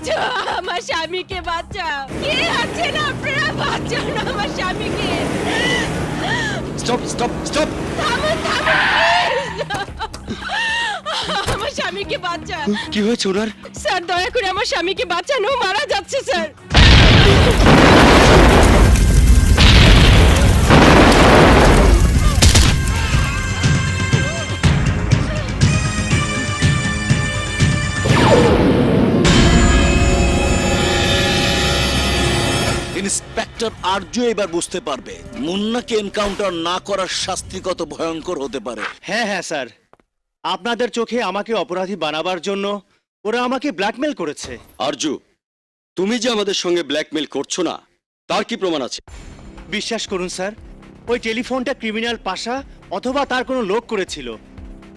বাঁচাও আমার স্বামীকে বাঁচাও কে আছেন আপনারা বাঁচান আমার স্বামীকে। স্টপ স্টপ স্টপ থামুন থামুন আমার স্বামীকে বাঁচান কি হয়েছে ওনার? স্যার দয়া করে আমার স্বামীকে বাঁচান ও মারা যাচ্ছে স্যার। ইন্সপেক্টর আর্য এবার বুঝতে পারবে। মুন্নাকে এনকাউন্টার না করার শাস্তি কত ভয়ঙ্কর হতে পারে। হ্যাঁ হ্যাঁ স্যার। আপনাদের চোখে আমাকে অপরাধী বানাবার জন্য ওরা আমাকে ব্ল্যাকমেল করেছে। আরজু তুমি যে আমাদের সঙ্গে ব্ল্যাকমেল করছ না তার কি প্রমাণ আছে? বিশ্বাস করুন স্যার ওই টেলিফোনটা ক্রিমিনাল পাশা অথবা তার কোনো লোক করেছিল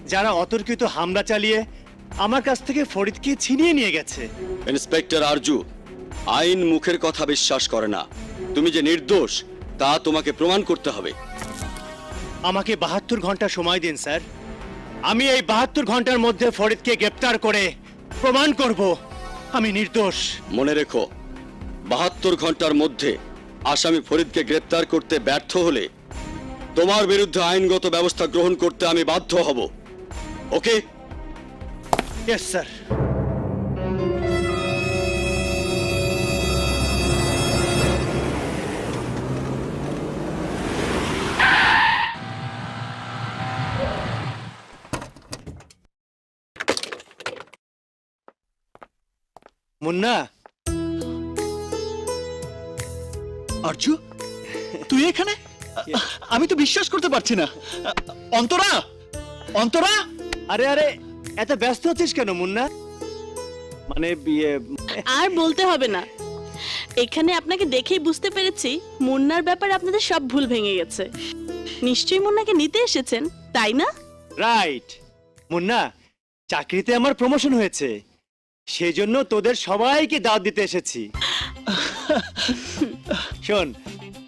যারা অতর্কিত হামলা চালিয়ে আমার কাছ থেকে ফরিদকে ছিনিয়ে নিয়ে গেছে। ইন্সপেক্টর আরজু আইন মুখের কথা বিশ্বাস করে না। তুমি যে নির্দোষ তা তোমাকে প্রমাণ করতে হবে। আমাকে বাহাত্তর ঘণ্টা সময় দিন স্যার। আমি এই বাহাত্তর ঘণ্টার মধ্যে ফরিদকে গ্রেপ্তার করে প্রমাণ করব। আমি নির্দোষ। মনে রেখো বাহাত্তর ঘণ্টার মধ্যে আসামি ফরিদকে গ্রেপ্তার করতে ব্যর্থ হলে তোমার বিরুদ্ধে আইনগত ব্যবস্থা গ্রহণ করতে আমি বাধ্য হব। Okay? Yes sir Munna. Arya তুই এখানে? আমি তো বিশ্বাস করতে পারছি না। অন্তরা অন্তরা। আরে আরে এত ব্যস্ত হচ্ছিস কেন মুন্না? মানে বিয়ে আর বলতে হবে না। এখানে আপনাকে দেখেই বুঝতে পেরেছি মুন্নার ব্যাপারে আপনাদের সব ভুল ভেঙে গেছে। নিশ্চয়ই মুন্নাকে নিতে এসেছেন তাই না? রাইট। মুন্না চাকরিতে আমার প্রমোশন হয়েছে। সেই জন্য তোদের সবাইকে দাওয়াত দিতে এসেছি। শোন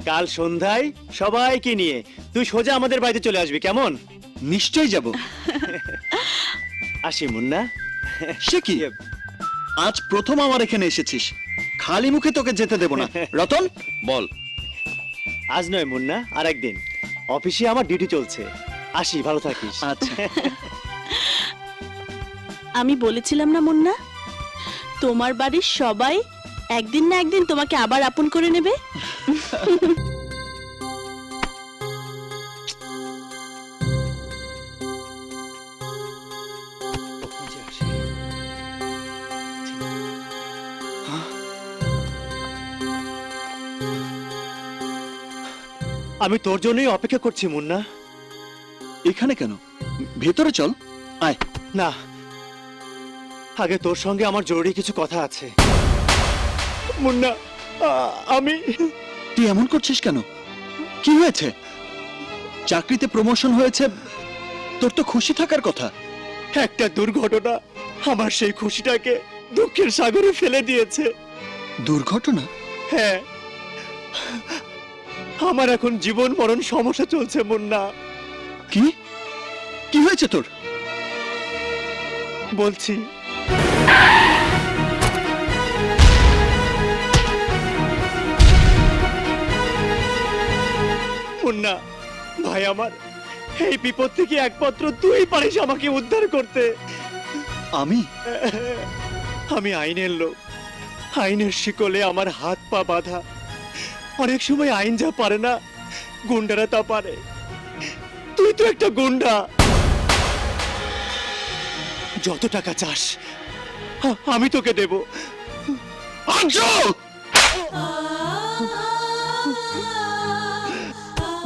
কাল সন্ধ্যায় সবাইকে নিয়ে তুই সোজা আমাদের বাড়িতে চলে আসবি কেমন? নিশ্চয়ই যাব। আসি মুন্না। সে কি? আজ প্রথম আমার এখানে এসেছিস। খালি মুখে তোকে যেতে দেব না। রতন বল। আজ নয় মুন্না আর একদিন। অফিসে আমার ডিউটি চলছে। আসি ভালো থাকিস। আচ্ছা। আমি বলেছিলাম না মুন্না? তোমার বাড়ির সবাই একদিন না একদিন তোমাকে আবার আপন করে নেবে? আমি তোর জন্যই অপেক্ষা করছি মুন্না। এখানে কেন? ভেতরে চল। আয়। না। আগে তোর সঙ্গে আমার জরুরি কিছু কথা আছে। মুন্না আমি তুই এমন করছিস কেন? কি হয়েছে? চাকরিতে প্রমোশন হয়েছে তোর তো খুশি থাকার কথা। একটা দুর্ঘটনা আমার সেই খুশিটাকে দুঃখের সাগরে ফেলে দিয়েছে। দুর্ঘটনা? হ্যাঁ। আমার এখন জীবন মরণ সমস্যা চলছে মুন্না। কি? কি হয়েছে তোর? বলছি মুন্না ভাই আমার এই বিপদ থেকে একমাত্র তুই পারিস আমাকে উদ্ধার করতে। আমি? আমি আইনের লোক। আইনের শিকলে আমার হাত পা বাঁধা। অনেক সময় আইন যা পারে না গুন্ডারা তা পারে। তুই তো একটা গুন্ডা। যত টাকা চাস আমি তোকে দেব। আর্য!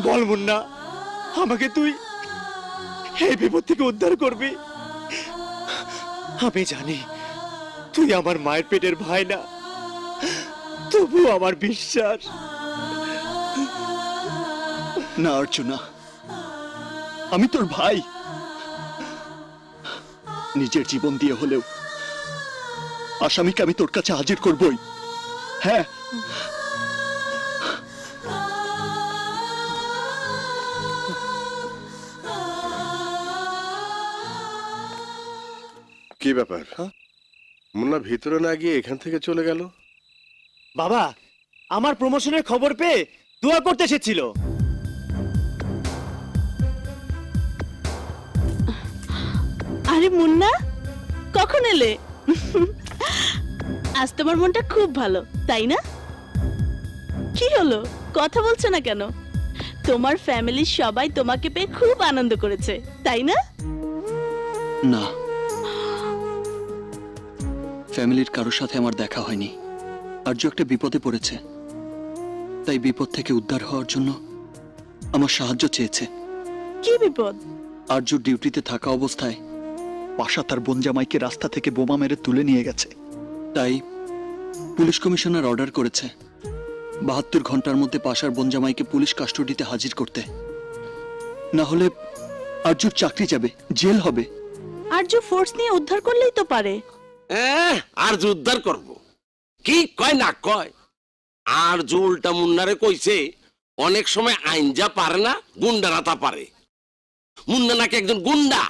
বল মুন্না, আমাকে তুই এই বিপদ থেকে উদ্ধার করবি। আমি জানি তুই আমার মায়ের পেটের ভাই না তবু আমার বিশ্বাস। না অর্জুনা আমি তোর ভাই। নিজের জীবন দিয়ে হলেও আসামিকে আমি তোর কাছে হাজির করবই। হ্যাঁ কি ব্যাপার? মুন্না ভিতরে না গিয়ে এখান থেকে চলে গেল? বাবা আমার প্রমোশনের খবর পেয়ে দোয়া করতে এসেছিল। আরে মুন্না কখন এলে? আজ তোমার মনটা খুব ভালো তাই না? কি হলো? কথা বলছো না কেন? তোমার ফ্যামিলির সবাই তোমাকে পেয়ে খুব আনন্দ করেছে তাই না? না। ফ্যামিলির কারোর সাথে আমার দেখা হয়নি। আর্য একটা বিপদে পড়েছে। তাই বিপদ থেকে উদ্ধার হওয়ার জন্য আমার সাহায্য চেয়েছে। কি বিপদ? আর্য ডিউটিতে থাকা অবস্থায় পাশা তার বনজামাইকে রাস্তা থেকে বোমা মেরে তুলে নিয়ে গেছে। তাই পুলিশ কমিশনার অর্ডার করেছে বাহাত্তর ঘণ্টার মধ্যে পাশার বনজামাইকে পুলিশ কাস্টডিতে হাজির করতে। না হলে আর্যর চাকরি যাবে জেল হবে। আর্য ফোর্স নিয়ে উদ্ধার করলেই তো পারে। আর যে উদ্ধার করব। কি কয় না কয়? আর যে উল্টা মুন্নারে কইছে অনেক সময় আইন যা পারে না গুন্ডারা তা পারে। মুন্না নাকি একজন গুন্ডা।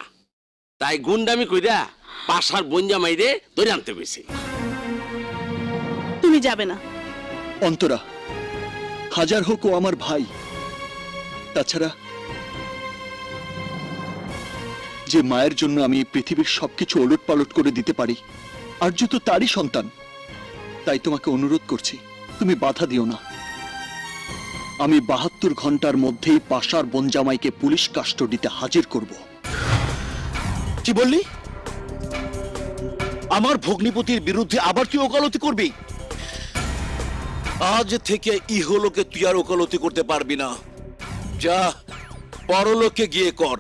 তাই গুন্ডামি কইরা পাশার বঞ্জা মাইরে ধরে আনতে গেছে তুমি যাবে না। অন্তরা হাজার হোক ও আমার ভাই তাছাড়া যে মায়ের জন্য আমি পৃথিবীর সবকিছু ওলট পালট করে দিতে পারি আর্য তো তারই সন্তান। তাই তোমাকে অনুরোধ করছি, তুমি বাধা দিও না। আমি বাহাত্তর ঘণ্টার মধ্যেই পাশার বনজামাইকে পুলিশ কাস্টডিতে হাজির করব। কি বললি? আমার ভগ্নিপতির বিরুদ্ধে আবার তুই ওকালতি করবি? আজ থেকে ইহলোকে তুই আর ওকালতি করতে পারবি না। যা, পরলোকে গিয়ে কর।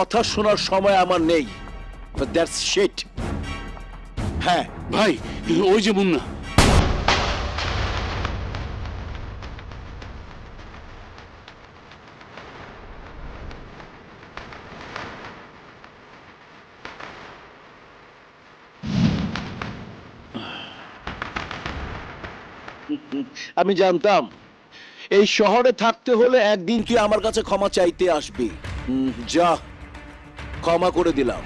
কথা শোনার সময় আমার নেই। হ্যাঁ ভাই, ওই যে মুন্না। আমি জানতাম, এই শহরে থাকতে হলে একদিন তুই আমার কাছে ক্ষমা চাইতে আসবি। যা। ক্ষমা করে দিলাম।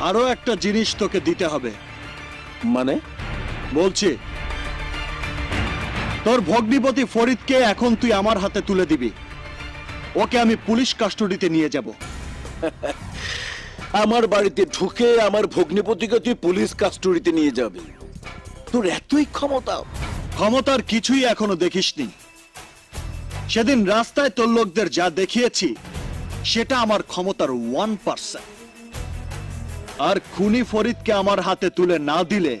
আরও একটা জিনিস তোকে দিতে হবে। মানে? বলছি তোর ভগ্নিপতি ফরিদকে এখন তুই আমার হাতে তুলে দিবি। ওকে আমি পুলিশ কাস্টডিতে নিয়ে যাব। আমার বাড়িতে ঢুকে আমার ভগ্নিপতিকে তুই পুলিশ কাস্টডিতে নিয়ে যাবি। তোর এতই ক্ষমতা। ক্ষমতার কিছুই এখনও দেখিসনি। সেদিন রাস্তায় তোর লোকদের যা দেখিয়েছি সেটা আমার ক্ষমতার ওয়ান পার্সেন্ট আর খুনি ফরিদকে আমার হাতে তুলে না দিলে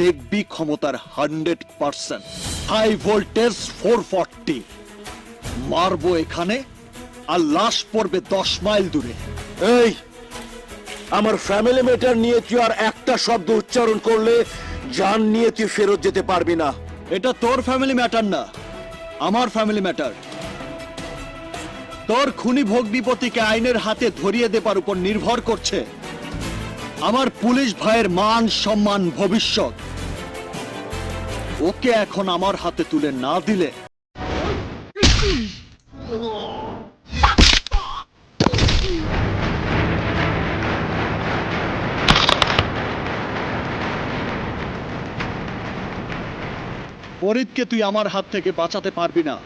দেখবি ক্ষমতার hundred percent high voltage four forty মারবো এখানে আর লাশ পড়বে দশ মাইল দূরে। এই আমার ফ্যামিলি ম্যাটার নিয়ে তুই আর একটা শব্দ উচ্চারণ করলে জান নিয়ে তুই ফেরত যেতে পারবি না। এটা তোর ফ্যামিলি ম্যাটার না আমার ফ্যামিলি ম্যাটার তোর খুনি ভগ্নিপতিকে আইনের হাতে ধরিয়ে দেবার উপর নির্ভর করছে আমার পুলিশ ভাইয়ের মান সম্মান ভবিষ্যৎ। ওকে এখন আমার হাতে তুলে না দিলে ফরিদকে তুই আমার হাত থেকে বাঁচাতে পারবি না।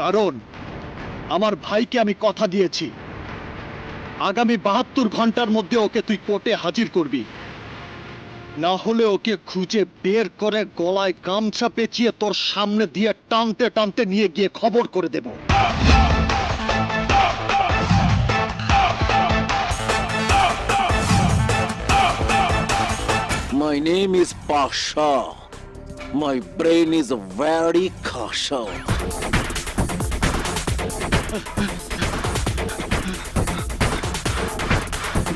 কারণ আমার ভাইকে আমি কথা দিয়েছি আগামী বাহাত্তর ঘণ্টার মধ্যে ওকে তুই কোর্টে হাজির করবি না হলে ওকে খুঁজে বের করে গলায় গামছা পেঁচিয়ে তোর সামনে দিয়ে টানতে টানতে নিয়ে গিয়ে খবর করে দেব My name is Pasha. My brain is very kasha.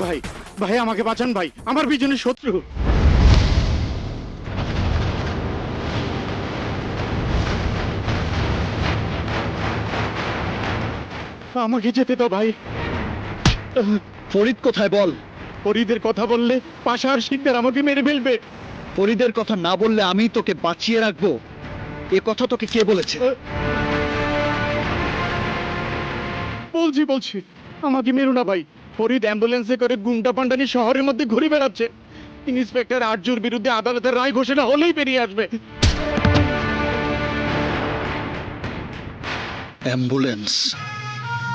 ভাই ভাই আমাকে বাঁচান ভাই। আমার পিছনে শত্রু। আমাকে যেতে তো ভাই। ফরিদ কোথায় বল? ফরিদের কথা বললে পাশার শিকদার আমাকে মেরে ফেলবে। ফরিদের কথা না বললে আমি তোকে বাঁচিয়ে রাখব। এ কথা তোকে কে বলেছে? বলছি বলছি আমাকে মেরো না ভাই। ফরিদ অ্যাম্বুলেন্সে করে গুন্ডা পান্ডানি শহরের মধ্যে ঘুরে বেড়াচ্ছে। ইন্সপেক্টর আরজুর বিরুদ্ধে আদালতের রায় ঘোষণা হলেই বেরিয়ে আসবে। অ্যাম্বুলেন্স।